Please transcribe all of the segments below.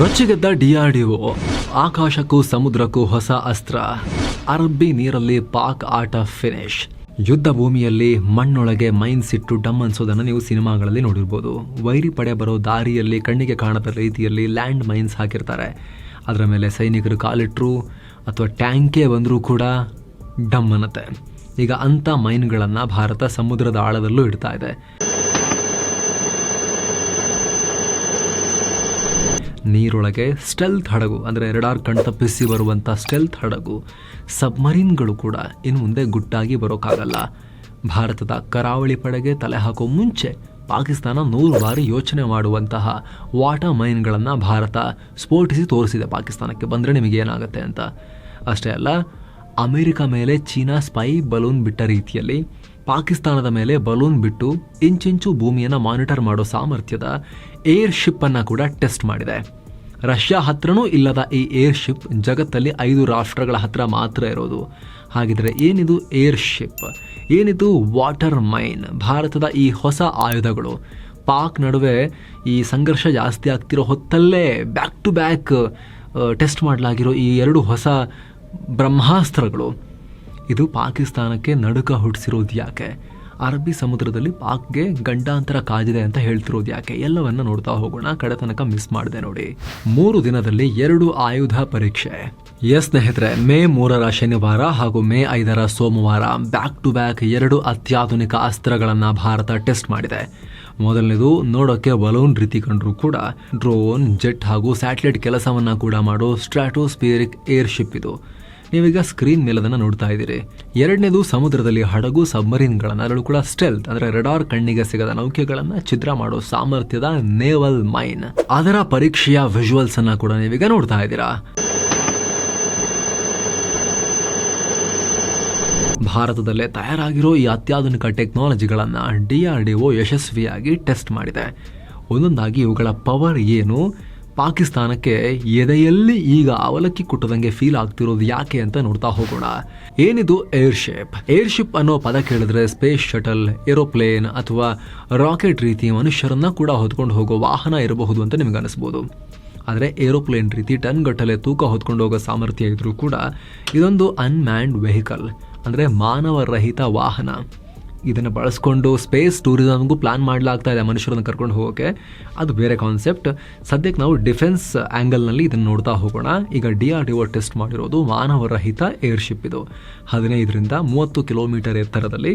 ರೊಚ್ಚಿಗೆದ್ದ DRDO ಆಕಾಶಕ್ಕೂ ಸಮುದ್ರಕ್ಕೂ ಹೊಸ ಅಸ್ತ್ರ. ಅರಬ್ಬಿ ನೀರಲ್ಲಿ ಪಾಕ್ ಆಟ ಫಿನಿಶ್. ಯುದ್ಧ ಭೂಮಿಯಲ್ಲಿ ಮಣ್ಣೊಳಗೆ ಮೈನ್ಸ್ ಇಟ್ಟು ಡಮ್ ಅನ್ಸೋದನ್ನು ನೀವು ಸಿನಿಮಾಗಳಲ್ಲಿ ನೋಡಿರ್ಬೋದು. ವೈರಿ ಪಡೆ ಬರೋ ದಾರಿಯಲ್ಲಿ ಕಣ್ಣಿಗೆ ಕಾಣದ ರೀತಿಯಲ್ಲಿ ಲ್ಯಾಂಡ್ ಮೈನ್ಸ್ ಹಾಕಿರ್ತಾರೆ. ಅದರ ಮೇಲೆ ಸೈನಿಕರು ಕಾಲಿಟ್ಟರು ಅಥವಾ ಟ್ಯಾಂಕೇ ಬಂದರೂ ಕೂಡ ಡಮ್ ಅನ್ನತ್ತೆ ಈಗ ಅಂಥ ಮೈನ್ಗಳನ್ನು ಭಾರತ ಸಮುದ್ರದ ಆಳದಲ್ಲೂ ಇಡ್ತಾ ಇದೆ. ನೀರೊಳಗೆ ಸ್ಟೆಲ್ತ್ ಹಡಗು, ಅಂದರೆ ಎರಡಾರು ಕಣ್ ತಪ್ಪಿಸಿ ಬರುವಂಥ ಸ್ಟೆಲ್ತ್ ಹಡಗು ಸಬ್ಮರೀನ್ಗಳು ಕೂಡ ಇನ್ನು ಮುಂದೆ ಗುಟ್ಟಾಗಿ ಬರೋಕ್ಕಾಗಲ್ಲ ಭಾರತದ ಕರಾವಳಿ ಪಡೆಗೆ ತಲೆ ಹಾಕೋ ಮುಂಚೆ ಪಾಕಿಸ್ತಾನ ನೂರು ಬಾರಿ ಯೋಚನೆ ಮಾಡುವಂತಹ ವಾಟರ್ ಮೈನ್ಗಳನ್ನು ಭಾರತ ಸ್ಫೋಟಿಸಿ ತೋರಿಸಿದೆ ಪಾಕಿಸ್ತಾನಕ್ಕೆ. ಬಂದರೆ ನಿಮಗೇನಾಗುತ್ತೆ ಅಂತ? ಅಷ್ಟೇ ಅಲ್ಲ, ಅಮೆರಿಕ ಮೇಲೆ ಚೀನಾ ಸ್ಪೈ ಬಲೂನ್ ಬಿಟ್ಟ ರೀತಿಯಲ್ಲಿ ಪಾಕಿಸ್ತಾನದ ಮೇಲೆ ಬಲೂನ್ ಬಿಟ್ಟು ಇಂಚಿಂಚು ಭೂಮಿಯನ್ನು ಮಾನಿಟರ್ ಮಾಡೋ ಸಾಮರ್ಥ್ಯದ ಏರ್ ಶಿಪ್ಪನ್ನು ಕೂಡ ಟೆಸ್ಟ್ ಮಾಡಿದೆ. ರಷ್ಯಾ ಹತ್ರನೂ ಇಲ್ಲದ ಈ ಏರ್ ಶಿಪ್ ಜಗತ್ತಲ್ಲಿ ಐದು ರಾಷ್ಟ್ರಗಳ ಹತ್ರ ಮಾತ್ರ ಇರೋದು. ಹಾಗಿದ್ರೆ ಏನಿದು ಏರ್ ಶಿಪ್ ಏನಿದು ವಾಟರ್ ಮೈನ್ ಭಾರತದ ಈ ಹೊಸ ಆಯುಧಗಳು. ಪಾಕ್ ನಡುವೆ ಈ ಸಂಘರ್ಷ ಜಾಸ್ತಿ ಆಗ್ತಿರೋ ಹೊತ್ತಲ್ಲೇ ಬ್ಯಾಕ್ ಟು ಬ್ಯಾಕ್ ಟೆಸ್ಟ್ ಮಾಡಲಾಗಿರೋ ಈ ಎರಡು ಹೊಸ ಬ್ರಹ್ಮಾಸ್ತ್ರಗಳು. ಇದು ಪಾಕಿಸ್ತಾನಕ್ಕೆ ನಡುಕ ಹುಟ್ಟಿಸಿರೋದು ಯಾಕೆ? ಅರಬ್ಬಿ ಸಮುದ್ರದಲ್ಲಿ ಪಾಕ್ಗೆ ಗಂಡಾಂತರ ಕಾದಿದೆ ಅಂತ ಹೇಳ್ತಿರೋದು ಯಾಕೆ? ಎಲ್ಲವನ್ನ ನೋಡ್ತಾ ಹೋಗೋಣ. ಕಡೆ ತನಕ ಮಿಸ್ ಮಾಡಿದೆ ನೋಡಿ. ಮೂರು ದಿನದಲ್ಲಿ ಎರಡು ಆಯುಧ ಪರೀಕ್ಷೆ. ಎಸ್ ಸ್ನೇಹಿತರೆ, ಮೇ ಮೂರರ ಶನಿವಾರ ಹಾಗೂ ಮೇ ಐದರ ಸೋಮವಾರ ಬ್ಯಾಕ್ ಟು ಬ್ಯಾಕ್ ಎರಡು ಅತ್ಯಾಧುನಿಕ ಅಸ್ತ್ರಗಳನ್ನ ಭಾರತ ಟೆಸ್ಟ್ ಮಾಡಿದೆ. ಮೊದಲನೇದು ನೋಡೋಕ್ಕೆ ಬಲೂನ್ ರೀತಿ ಕಂಡರೂ ಕೂಡ. ಡ್ರೋನ್ ಜೆಟ್ ಹಾಗೂ ಸ್ಯಾಟಲೈಟ್ ಕೆಲಸವನ್ನ ಕೂಡ ಮಾಡೋ ಸ್ಟ್ರಾಟೋಸ್ಪಿಯರಿಕ್ ಏರ್ಶಿಪ್ ಇದು. ನೀವೀಗ ಸ್ಕ್ರೀನ್ ಮೇಲೆ ಅದನ್ನು ನೋಡ್ತಾ ಇದ್ದೀರಿ. ಎರಡನೇದು ಸಮುದ್ರದಲ್ಲಿ ಹಡಗು ಸಬ್ಮರೀನ್ಗಳನ್ನು, ಅದರಲ್ಲೂ ಕೂಡ ಸ್ಟೆಲ್ತ್, ಅಂದರೆ ರೆಡಾರ್ ಕಣ್ಣಿಗೆ ಸಿಗದ ನೌಕೆಗಳನ್ನು ಚಿತ್ರ ಮಾಡೋ ಸಾಮರ್ಥ್ಯದ ನೇವಲ್ ಮೈನ್. ಅದರ ಪರೀಕ್ಷೆಯ ವಿಜುವಲ್ಸ್ ಅನ್ನ ಕೂಡ ನೀವೀಗ ನೋಡ್ತಾ ಇದ್ದೀರಾ. ಭಾರತದಲ್ಲೇ ತಯಾರಾಗಿರೋ ಈ ಅತ್ಯಾಧುನಿಕ ಟೆಕ್ನಾಲಜಿಗಳನ್ನು ಡಿ ಯಶಸ್ವಿಯಾಗಿ ಟೆಸ್ಟ್ ಮಾಡಿದೆ. ಒಂದೊಂದಾಗಿ ಇವುಗಳ ಪವರ್ ಏನು ಪಾಕಿಸ್ತಾನಕ್ಕೆ ಎದೆಯಲ್ಲಿ ಈಗ ಅವಲಕ್ಕಿ ಕುಟ್ಟದಂಗೆ ಫೀಲ್ ಆಗ್ತಿರೋದು ಯಾಕೆ ಅಂತ ನೋಡ್ತಾ ಹೋಗೋಣ. ಏನಿದು ಏರ್ಶಿಪ್ ಏರ್ಶಿಪ್ ಅನ್ನೋ ಪದ ಕೇಳಿದ್ರೆ ಸ್ಪೇಸ್ ಶಟಲ್ ಏರೋಪ್ಲೇನ್ ಅಥವಾ ರಾಕೆಟ್ ರೀತಿ ಮನುಷ್ಯರನ್ನ ಕೂಡ ಹೊತ್ಕೊಂಡು ಹೋಗೋ ವಾಹನ ಇರಬಹುದು ಅಂತ ನಿಮ್ಗೆ ಅನಿಸ್ಬೋದು. ಆದರೆ ಏರೋಪ್ಲೇನ್ ರೀತಿ ಟನ್ ಗಟ್ಟಲೆ ತೂಕ ಹೊತ್ಕೊಂಡು ಹೋಗೋ ಸಾಮರ್ಥ್ಯ ಇದ್ರೂ ಕೂಡ ಇದೊಂದು ಅನ್ಮ್ಯಾಂಡ್ ವೆಹಿಕಲ್ ಅಂದರೆ ಮಾನವರಹಿತ ವಾಹನ. ಇದನ್ನು ಬಳಸ್ಕೊಂಡು ಸ್ಪೇಸ್ ಟೂರಿಸಮ್ಗೂ ಪ್ಲಾನ್ ಮಾಡಲಾಗ್ತಾ ಇದೆ ಮನುಷ್ಯರನ್ನು ಕರ್ಕೊಂಡು ಹೋಗೋಕ್ಕೆ ಅದು ಬೇರೆ ಕಾನ್ಸೆಪ್ಟ್ ಸದ್ಯಕ್ಕೆ ನಾವು ಡಿಫೆನ್ಸ್ ಆ್ಯಂಗಲ್ನಲ್ಲಿ ಇದನ್ನು ನೋಡ್ತಾ ಹೋಗೋಣ. ಈಗ D R D O test ಮಾಡಿರೋದು ಮಾನವರಹಿತ ಏರ್ಶಿಪ್ ಇದು. ಹದಿನೈದರಿಂದ ಮೂವತ್ತು ಕಿಲೋಮೀಟರ್ ಎತ್ತರದಲ್ಲಿ.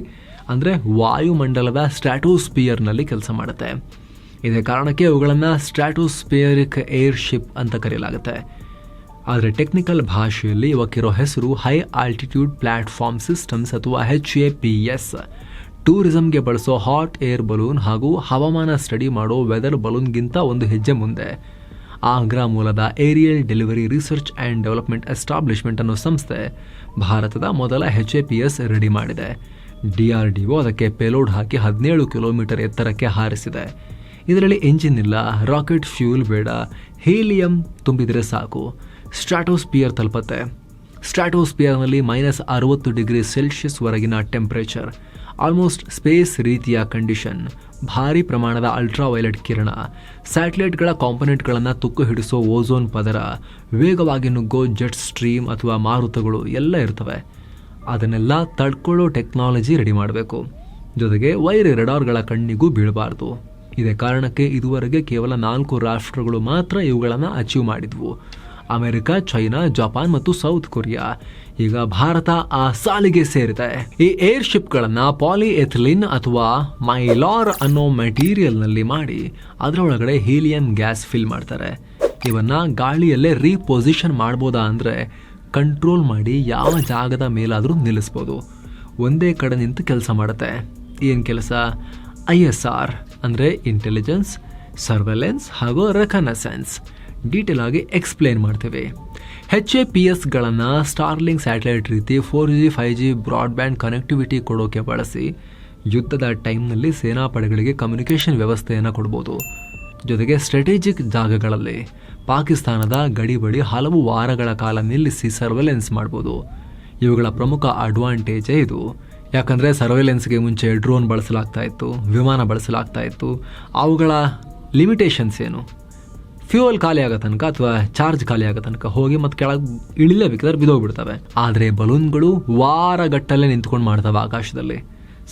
ಅಂದರೆ ವಾಯುಮಂಡಲದ ಸ್ಟ್ರಾಟೋಸ್ಪಿಯರ್ನಲ್ಲಿ ಕೆಲಸ ಮಾಡುತ್ತೆ. ಇದೇ ಕಾರಣಕ್ಕೆ ಅವುಗಳನ್ನು ಸ್ಟ್ರಾಟೋಸ್ಪಿಯರಿಕ್ ಏರ್ಶಿಪ್ ಅಂತ ಕರೆಯಲಾಗುತ್ತೆ ಆದರೆ ಟೆಕ್ನಿಕಲ್ ಭಾಷೆಯಲ್ಲಿ ಇವಕ್ಕಿರೋ ಹೆಸರು ಹೈ ಆಲ್ಟಿಟ್ಯೂಡ್ ಪ್ಲಾಟ್ಫಾರ್ಮ್ ಸಿಸ್ಟಮ್ಸ್ ಅಥವಾ ಹೆಚ್ ಎ ಪಿ ಎಸ್ ಟೂರಿಸಂಗೆ ಬಳಸೋ ಹಾಟ್ ಏರ್ ಬಲೂನ್ ಹಾಗೂ ಹವಾಮಾನ ಸ್ಟಡಿ ಮಾಡೋ ವೆದರ್ ಬಲೂನ್ಗಿಂತ ಒಂದು ಹೆಜ್ಜೆ ಮುಂದೆ. ಆಗ್ರಾ ಮೂಲದ aerial delivery research and development establishment ಅನ್ನೋ ಸಂಸ್ಥೆ ಭಾರತದ ಮೊದಲ H A P S ready ಮಾಡಿದೆ. ಡಿ ಆರ್ ಡಿ ಒ ಅದಕ್ಕೆ ಪೇಲೋಡ್ ಹಾಕಿ ಹದಿನೇಳು ಕಿಲೋಮೀಟರ್ ಎತ್ತರಕ್ಕೆ ಹಾರಿಸಿದೆ. ಇದರಲ್ಲಿ ಎಂಜಿನ್ ಇಲ್ಲ, ರಾಕೆಟ್ ಫ್ಯೂಲ್ ಬೇಡ, ಹೀಲಿಯಂ ತುಂಬಿದರೆ ಸಾಕು. ಸ್ಟ್ರಾಟೋಸ್ಪಿಯರ್ ತಲುಪತ್ತೆ. ಸ್ಟ್ರಾಟೋಸ್ಪಿಯರ್ನಲ್ಲಿ ಮೈನಸ್ ಅರವತ್ತು ಡಿಗ್ರಿ ಸೆಲ್ಸಿಯಸ್ ವರೆಗಿನ ಟೆಂಪರೇಚರ್. ಆಲ್ಮೋಸ್ಟ್ ಸ್ಪೇಸ್ ರೀತಿಯ ಕಂಡೀಷನ್, ಭಾರಿ ಪ್ರಮಾಣದ ಅಲ್ಟ್ರಾ ವೈಲೆಟ್ ಕಿರಣ, ಸ್ಯಾಟಲೈಟ್ಗಳ ಕಾಂಪೊನೆಂಟ್ಗಳನ್ನು ತುಕ್ಕು ಹಿಡಿಸೋ ಓಝೋನ್ ಪದರ, ವೇಗವಾಗಿ ನುಗ್ಗೋ ಜೆಟ್ ಸ್ಟ್ರೀಮ್ ಅಥವಾ ಮಾರುತಗಳು ಎಲ್ಲ ಇರ್ತವೆ. ಅದನ್ನೆಲ್ಲ ತಡ್ಕೊಳ್ಳೋ ಟೆಕ್ನಾಲಜಿ ರೆಡಿ ಮಾಡಬೇಕು. ಜೊತೆಗೆ ವೈರ್ ರೆಡಾರ್ಗಳ ಕಣ್ಣಿಗೂ ಬೀಳಬಾರ್ದು. ಇದೇ ಕಾರಣಕ್ಕೆ ಇದುವರೆಗೆ ಕೇವಲ ನಾಲ್ಕು ರಾಷ್ಟ್ರಗಳು ಮಾತ್ರ ಇವುಗಳನ್ನು ಅಚೀವ್ ಮಾಡಿದ್ವು. ಅಮೆರಿಕ, ಚೈನಾ, ಜಪಾನ್ ಮತ್ತು ಸೌತ್ ಕೊರಿಯಾ. ಈಗ ಭಾರತ ಆ ಸಾಲಿಗೆ ಸೇರಿದೆ. ಈ ಏರ್ ಶಿಪ್ಗಳನ್ನ ಪಾಲಿಎಥಿಲಿನ್ ಅಥವಾ ಮೈಲಾರ್ ಅನ್ನೋ ಮೆಟೀರಿಯಲ್ನಲ್ಲಿ ಮಾಡಿ ಅದರೊಳಗಡೆ ಹೀಲಿಯಂ ಗ್ಯಾಸ್ ಫಿಲ್ ಮಾಡ್ತಾರೆ. ಇವನ್ನ ಗಾಳಿಯಲ್ಲೇ ರೀಪೊಸಿಷನ್ ಮಾಡ್ಬೋದಾ ಅಂದ್ರೆ ಕಂಟ್ರೋಲ್ ಮಾಡಿ ಯಾವ ಜಾಗದ ಮೇಲಾದರೂ ನಿಲ್ಲಿಸ್ಬೋದು. ಒಂದೇ ಕಡೆ ನಿಂತು ಕೆಲಸ ಮಾಡುತ್ತೆ. ಏನು ಕೆಲಸ? ಐ ಎಸ್ ಆರ್ ಅಂದರೆ ಇಂಟೆಲಿಜೆನ್ಸ್ ಸರ್ವೆಲೆನ್ಸ್ ಹಾಗೂ ರೆಕನಸೆನ್ಸ್ ಡೀಟೇಲ್ ಆಗಿ ಎಕ್ಸ್ಪ್ಲೇನ್ ಮಾಡ್ತೇವೆ. ಹೆಚ್ ಎ ಪಿ ಎಸ್ಗಳನ್ನು ಸ್ಟಾರ್ಲಿಂಗ್ ಸ್ಯಾಟಲೈಟ್ ರೀತಿ four G five G broadband connectivity ಕೊಡೋಕೆ ಬಳಸಿ ಯುದ್ಧದ ಟೈಮ್ನಲ್ಲಿ ಸೇನಾಪಡೆಗಳಿಗೆ ಕಮ್ಯುನಿಕೇಷನ್ ವ್ಯವಸ್ಥೆಯನ್ನು ಕೊಡ್ಬೋದು. ಜೊತೆಗೆ ಸ್ಟ್ರಾಟಜಿಕ್ ಜಾಗಗಳಲ್ಲಿ ಪಾಕಿಸ್ತಾನದ ಗಡಿ ಬಳಿ ಹಲವು ವಾರಗಳ ಕಾಲ ನಿಲ್ಲಿಸಿ ಸರ್ವೆಲೆನ್ಸ್ ಮಾಡ್ಬೋದು. ಇವುಗಳ ಪ್ರಮುಖ ಅಡ್ವಾಂಟೇಜೇ ಇದು. ಯಾಕಂದರೆ ಸರ್ವೆಲೆನ್ಸ್ಗೆ ಮುಂಚೆ ಡ್ರೋನ್ ಬಳಸಲಾಗ್ತಾ ಇತ್ತು, ವಿಮಾನ ಬಳಸಲಾಗ್ತಾ ಇತ್ತು. ಅವುಗಳ ಲಿಮಿಟೇಷನ್ಸ್ ಏನು? ಫ್ಯೂಯಲ್ ಖಾಲಿ ಆಗೋ ತನಕ ಅಥವಾ ಚಾರ್ಜ್ ಖಾಲಿ ಆಗೋ ತನಕ ಹೋಗಿ ಮತ್ತೆ ಕೆಳಗೆ ಇಳಿಲೇಬೇಕಾದ್ರೆ ಬಿದೋಗ್ಬಿಡ್ತವೆ. ಆದರೆ ಬಲೂನ್ಗಳು ವಾರಗಟ್ಟಲೆ ನಿಂತ್ಕೊಂಡು ಮಾಡ್ತವೆ ಆಕಾಶದಲ್ಲಿ.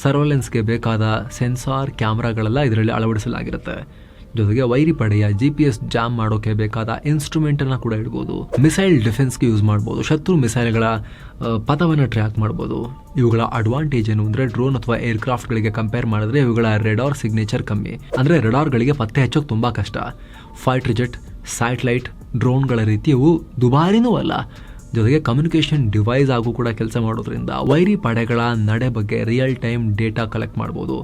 ಸರ್ವೆಲೆನ್ಸ್ಗೆ ಬೇಕಾದ ಸೆನ್ಸಾರ್ ಕ್ಯಾಮ್ರಾಗಳೆಲ್ಲ ಇದರಲ್ಲಿ ಅಳವಡಿಸಲಾಗಿರುತ್ತೆ. ಜೊತೆಗೆ ವೈರಿ ಪಡೆಯ ಜಿ ಪಿ ಎಸ್ ಜಾಮ್ ಮಾಡೋಕೆ ಬೇಕಾದ ಇನ್ಸ್ಟ್ರೂಮೆಂಟ್ ಅನ್ನ ಕೂಡ ಇಡ್ಬೋದು. ಮಿಸೈಲ್ ಡಿಫೆನ್ಸ್ಗೆ ಯೂಸ್ ಮಾಡ್ಬೋದು. ಶತ್ರು ಮಿಸೈಲ್ಗಳ ಪಥವನ್ನು ಟ್ರ್ಯಾಕ್ ಮಾಡ್ಬೋದು. ಇವುಗಳ ಅಡ್ವಾಂಟೇಜ್ ಏನು ಅಂದ್ರೆ ಡ್ರೋನ್ ಅಥವಾ ಏರ್ಕ್ರಾಫ್ಟ್ಗಳಿಗೆ ಕಂಪೇರ್ ಮಾಡಿದ್ರೆ ಇವುಗಳ ರೆಡಾರ್ ಸಿಗ್ನೇಚರ್ ಕಮ್ಮಿ. ಅಂದ್ರೆ ರೆಡಾರ್ಗಳಿಗೆ ಪತ್ತೆ ಹಚ್ಚೋಕೆ ತುಂಬಾ ಕಷ್ಟ. ಫೈಟ್ ಜೆಟ್ ಸ್ಯಾಟಲೈಟ್ ಡ್ರೋನ್ಗಳ ಇವು ದುಬಾರಿನೂ ಅಲ್ಲ. ಜೊತೆಗೆ ಕಮ್ಯುನಿಕೇಷನ್ ಡಿವೈಸ್ ಆಗೂ ಕೂಡ ಕೆಲಸ ಮಾಡೋದ್ರಿಂದ ವೈರಿ ಪಡೆಗಳ ನಡೆ ಬಗ್ಗೆ ರಿಯಲ್ ಟೈಮ್ ಡೇಟಾ ಕಲೆಕ್ಟ್ ಮಾಡ್ಬೋದು.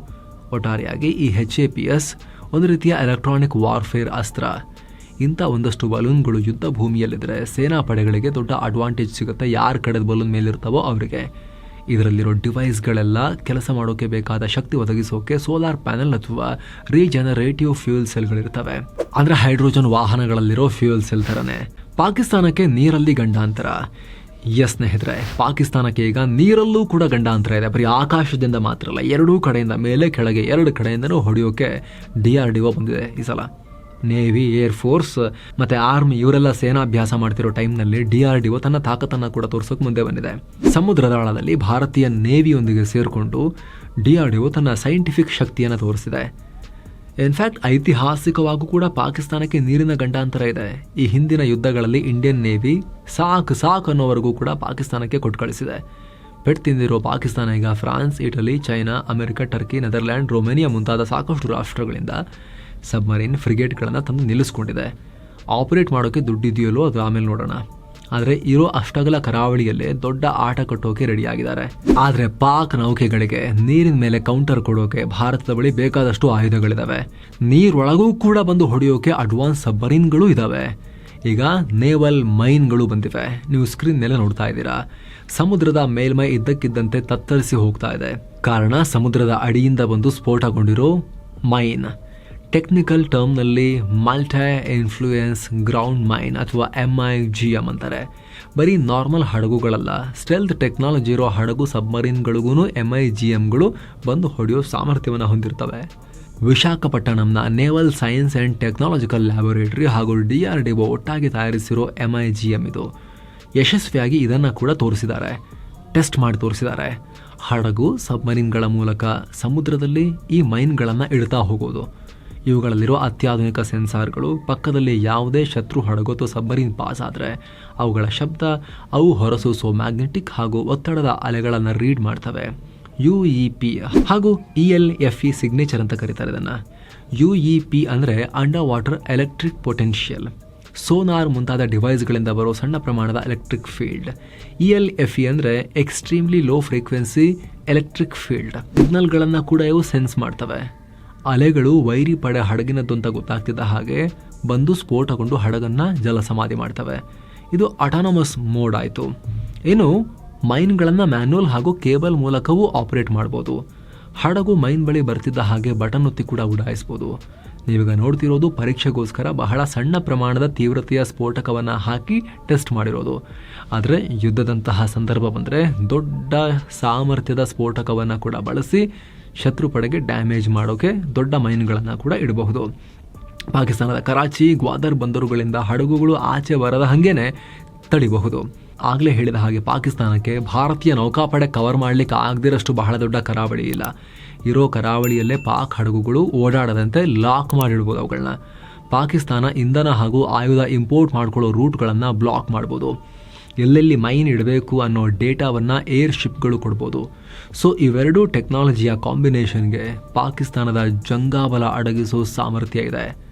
ಒಟ್ಟಾರೆಯಾಗಿ ಈ ಹೆಚ್ ಎ ಪಿ ಎಸ್ ಒಂದು ರೀತಿಯ ಎಲೆಕ್ಟ್ರಾನಿಕ್ ವಾರ್ಫೇರ್ ಅಸ್ತ್ರ. ಇಂಥ ಒಂದಷ್ಟು ಬಲೂನ್ಗಳು ಯುದ್ಧ ಭೂಮಿಯಲ್ಲಿದ್ದರೆ ಸೇನಾ ಪಡೆಗಳಿಗೆ ದೊಡ್ಡ ಅಡ್ವಾಂಟೇಜ್ ಸಿಗುತ್ತೆ. ಯಾರು ಕಡೆದ ಬಲೂನ್ ಮೇಲಿರ್ತಾವೋ ಅವರಿಗೆ. ಇದರಲ್ಲಿರೋ ಡಿವೈಸ್ಗಳೆಲ್ಲ ಕೆಲಸ ಮಾಡೋಕ್ಕೆ ಬೇಕಾದ ಶಕ್ತಿ ಒದಗಿಸೋಕೆ ಸೋಲಾರ್ ಪ್ಯಾನೆಲ್ ಅಥವಾ ರೀಜನರೇಟಿವ್ ಫ್ಯೂಯಲ್ ಸೆಲ್ಗಳಿರ್ತವೆ ಅಂದರೆ ಹೈಡ್ರೋಜನ್ ವಾಹನಗಳಲ್ಲಿರೋ ಫ್ಯೂಯಲ್ ಸೆಲ್ ಥರನೇ. ಪಾಕಿಸ್ತಾನಕ್ಕೆ ನೀರಲ್ಲಿ ಗಂಡಾಂತರ. ಎಸ್ ಸ್ನೇಹಿತರೆ, ಪಾಕಿಸ್ತಾನಕ್ಕೆ ಈಗ ನೀರಲ್ಲೂ ಕೂಡ ಗಂಡಾಂತರ ಇದೆ. ಬರೀ ಆಕಾಶದಿಂದ ಮಾತ್ರ ಅಲ್ಲ, ಎರಡೂ ಕಡೆಯಿಂದ, ಮೇಲೆ, ಕೆಳಗೆ, ಎರಡು ಕಡೆಯಿಂದನೂ ಹೊಡೆಯೋಕೆ ಡಿ ಆರ್ ಡಿ ಒ ಬಂದಿದೆ ಈ ಸಲ. ನೇವಿ, ಏರ್ ಫೋರ್ಸ್ ಮತ್ತೆ ಆರ್ಮಿ, ಇವರೆಲ್ಲ ಸೇನಾಭ್ಯಾಸ ಮಾಡ್ತಿರೋ ಟೈಮ್ನಲ್ಲಿ ಡಿ ಆರ್ ಡಿ ಒ ತನ್ನ ತಾಕತ್ತನ್ನು ಕೂಡ ತೋರಿಸೋಕೆ ಮುಂದೆ ಬಂದಿದೆ. ಸಮುದ್ರದ ಆಳದಲ್ಲಿ ಭಾರತೀಯ ನೇವಿಯೊಂದಿಗೆ ಸೇರಿಕೊಂಡು ಡಿ ಆರ್ ಡಿ ಒ ತನ್ನ ಸೈಂಟಿಫಿಕ್ ಶಕ್ತಿಯನ್ನು ತೋರಿಸಿದೆ. ಇನ್ಫ್ಯಾಕ್ಟ್ ಐತಿಹಾಸಿಕವಾಗೂ ಕೂಡ ಪಾಕಿಸ್ತಾನಕ್ಕೆ ನೀರಿನ ಗಂಡಾಂತರ ಇದೆ. ಈ ಹಿಂದಿನ ಯುದ್ಧಗಳಲ್ಲಿ ಇಂಡಿಯನ್ ನೇವಿ ಸಾಕು ಸಾಕು ಅನ್ನೋವರೆಗೂ ಕೂಡ ಪಾಕಿಸ್ತಾನಕ್ಕೆ ಕೊಟ್ಟು ಕಳಿಸಿದೆ. ಪೆಟ್ಟು ತಿಂದಿರೋ ಪಾಕಿಸ್ತಾನ ಈಗ France, Italy, China, America, Turkey, Netherland, Romania ಮುಂತಾದ ಸಾಕಷ್ಟು ರಾಷ್ಟ್ರಗಳಿಂದ ಸಬ್ಮರೀನ್ ಫ್ರಿಗೇಟ್ಗಳನ್ನು ತಂದು ನಿಲ್ಲಿಸ್ಕೊಂಡಿದೆ. ಆಪರೇಟ್ ಮಾಡೋಕ್ಕೆ ದುಡ್ಡಿದೆಯಲ್ಲೋ ಅದು ಆಮೇಲೆ ನೋಡೋಣ. ಆದರೆ ಇರೋ ಅಷ್ಟಗಲ ಕರಾವಳಿಯಲ್ಲೇ ದೊಡ್ಡ ಆಟ ಕಟ್ಟೋಕೆ ರೆಡಿಯಾಗಿದ್ದಾರೆ. ಆದರೆ ಪಾಕ್ ನೌಕೆಗಳಿಗೆ ನೀರಿನ ಮೇಲೆ ಕೌಂಟರ್ ಕೊಡೋಕೆ ಭಾರತದ ಬಳಿ ಬೇಕಾದಷ್ಟು ಆಯುಧಗಳಿದಾವೆ. ನೀರೊಳಗೂ ಕೂಡ ಬಂದು ಹೊಡೆಯೋಕೆ ಅಡ್ವಾನ್ಸ್ ಸಬ್ಮರೀನ್ಗಳು ಇದ್ದಾವೆ ಈಗ ನೇವಲ್ ಮೈನ್ಗಳು ಬಂದಿವೆ. ನೀವು ಸ್ಕ್ರೀನ್ ಮೇಲೆ ನೋಡ್ತಾ ಇದ್ದೀರಾ. ಸಮುದ್ರದ ಮೇಲ್ಮೈ ಇದ್ದಕ್ಕಿದ್ದಂತೆ ತತ್ತರಿಸಿ ಹೋಗ್ತಾ ಇದೆ. ಕಾರಣ ಸಮುದ್ರದ ಅಡಿಯಿಂದ ಬಂದು ಸ್ಫೋಟಗೊಂಡಿರೋ ಮೈನ್. ಟೆಕ್ನಿಕಲ್ ಟರ್ಮ್ನಲ್ಲಿ ಮಲ್ಟೈ ಇನ್ಫ್ಲೂಯೆನ್ಸ್ ಗ್ರೌಂಡ್ ಮೈನ್ ಅಥವಾ ಎಂ ಐ ಜಿ ಎಂ ಅಂತಾರೆ. ಬರೀ ನಾರ್ಮಲ್ ಹಡಗುಗಳಲ್ಲ ಸ್ಟೆಲ್ತ್ ಟೆಕ್ನಾಲಜಿ ಇರೋ ಹಡಗು ಸಬ್ಮರೀನ್ಗಳಿಗೂ ಎಂ ಐ ಜಿ ಎಮ್ಗಳು ಬಂದು ಹೊಡೆಯೋ ಸಾಮರ್ಥ್ಯವನ್ನು ಹೊಂದಿರ್ತವೆ. ವಿಶಾಖಪಟ್ಟಣಂನ naval science and technological laboratory ಹಾಗೂ ಡಿ ಆರ್ ಡಿ ಒಟ್ಟಾಗಿ ತಯಾರಿಸಿರೋ ಎಂ ಐ ಜಿ ಎಂ ಇದು. ಯಶಸ್ವಿಯಾಗಿ ಇದನ್ನು ಕೂಡ ತೋರಿಸಿದ್ದಾರೆ. ಟೆಸ್ಟ್ ಮಾಡಿ ತೋರಿಸಿದ್ದಾರೆ. ಹಡಗು ಸಬ್ಮರೀನ್ಗಳ ಮೂಲಕ ಸಮುದ್ರದಲ್ಲಿ ಈ ಮೈನ್ಗಳನ್ನು ಇಡ್ತಾ ಹೋಗೋದು. ಇವುಗಳಲ್ಲಿರೋ ಅತ್ಯಾಧುನಿಕ ಸೆನ್ಸಾರ್ಗಳು ಪಕ್ಕದಲ್ಲಿ ಯಾವುದೇ ಶತ್ರು ಹಡಗೋತು ಅಥವಾ ಸಬ್ಮರೀನ್ ಪಾಸ್ ಆದರೆ ಅವುಗಳ ಶಬ್ದ ಅವು ಹೊರಸೂಸೋ ಮ್ಯಾಗ್ನೆಟಿಕ್ ಹಾಗೂ ಒತ್ತಡದ ಅಲೆಗಳನ್ನು ರೀಡ್ ಮಾಡ್ತವೆ. ಯು ಇ ಪಿ ಹಾಗೂ E L F E signature ಅಂತ ಕರೀತಾರೆ ಇದನ್ನು. ಯು ಇ ಪಿ ಅಂದರೆ underwater electric potential. Sonar ಮುಂತಾದ ಡಿವೈಸ್ಗಳಿಂದ ಬರೋ ಸಣ್ಣ ಪ್ರಮಾಣದ electric field. E L F E ಅಂದರೆ extremely low frequency electric field. ಸಿಗ್ನಲ್ಗಳನ್ನು ಕೂಡ ಇವು ಸೆನ್ಸ್ ಮಾಡ್ತವೆ. ಅಲೆಗಳು ವೈರಿ ಪಡೆ ಹಡಗಿನದ್ದು ಅಂತ ಗೊತ್ತಾಗ್ತಿದ್ದ ಹಾಗೆ ಬಂದು ಸ್ಫೋಟಗೊಂಡು ಹಡಗನ್ನು ಜಲಸಮಾಧಿ ಮಾಡ್ತವೆ. ಇದು ಅಟಾನಮಸ್ ಮೋಡ್ ಆಯಿತು. ಏನು, ಮೈನ್ಗಳನ್ನು ಮ್ಯಾನ್ಯುವಲ್ ಹಾಗೂ ಕೇಬಲ್ ಮೂಲಕವೂ ಆಪರೇಟ್ ಮಾಡ್ಬೋದು. ಹಡಗು ಮೈನ್ ಬಳಿ ಬರ್ತಿದ್ದ ಹಾಗೆ ಬಟನ್ ಒತ್ತಿ ಕೂಡ ಉಡಾಯಿಸ್ಬೋದು. ನೀವೀಗ ನೋಡ್ತಿರೋದು ಪರೀಕ್ಷೆಗೋಸ್ಕರ ಬಹಳ ಸಣ್ಣ ಪ್ರಮಾಣದ ತೀವ್ರತೆಯ ಸ್ಫೋಟಕವನ್ನು ಹಾಕಿ ಟೆಸ್ಟ್ ಮಾಡಿರೋದು. ಆದರೆ ಯುದ್ಧದಂತಹ ಸಂದರ್ಭ ಬಂದರೆ ದೊಡ್ಡ ಸಾಮರ್ಥ್ಯದ ಸ್ಫೋಟಕವನ್ನು ಕೂಡ ಬಳಸಿ ಶತ್ರು ಪಡೆಗೆ ಡ್ಯಾಮೇಜ್ ಮಾಡೋಕೆ ದೊಡ್ಡ ಮೈನ್ಗಳನ್ನು ಕೂಡ ಇಡಬಹುದು. ಪಾಕಿಸ್ತಾನದ ಕರಾಚಿ, ಗ್ವಾದರ್ ಬಂದರುಗಳಿಂದ ಹಡಗುಗಳು ಆಚೆ ಬರದ ಹಾಗೇನೆ ತಡಿಬಹುದು. ಆಗಲೇ ಹೇಳಿದ ಹಾಗೆ ಪಾಕಿಸ್ತಾನಕ್ಕೆ ಭಾರತೀಯ ನೌಕಾಪಡೆ ಕವರ್ ಮಾಡಲಿಕ್ಕೆ ಆಗದಿರಷ್ಟು ಬಹಳ ದೊಡ್ಡ ಕರಾವಳಿ ಇಲ್ಲ. ಇರೋ ಕರಾವಳಿಯಲ್ಲೇ ಪಾಕ್ ಹಡಗುಗಳು ಓಡಾಡದಂತೆ ಲಾಕ್ ಮಾಡಿಡ್ಬೋದು ಅವುಗಳನ್ನ ಪಾಕಿಸ್ತಾನ ಇಂಧನ ಹಾಗೂ ಆಯುಧ ಇಂಪೋರ್ಟ್ ಮಾಡ್ಕೊಳ್ಳೋ ರೂಟ್ಗಳನ್ನು ಬ್ಲಾಕ್ ಮಾಡ್ಬೋದು. ಎಲ್ಲೆಲ್ಲಿ ಮೈನ್ ಇಡಬೇಕು ಅನ್ನೋ ಡೇಟಾವನ್ನು ಏರ್ ಶಿಪ್ಗಳು ಕೊಡ್ಬೋದು. ಸೊ, ಇವೆರಡೂ ಟೆಕ್ನಾಲಜಿಯ ಕಾಂಬಿನೇಷನ್ಗೆ ಪಾಕಿಸ್ತಾನದ ಜಂಗಾಬಲ ಅಡಗಿಸೋ ಸಾಮರ್ಥ್ಯ ಇದೆ.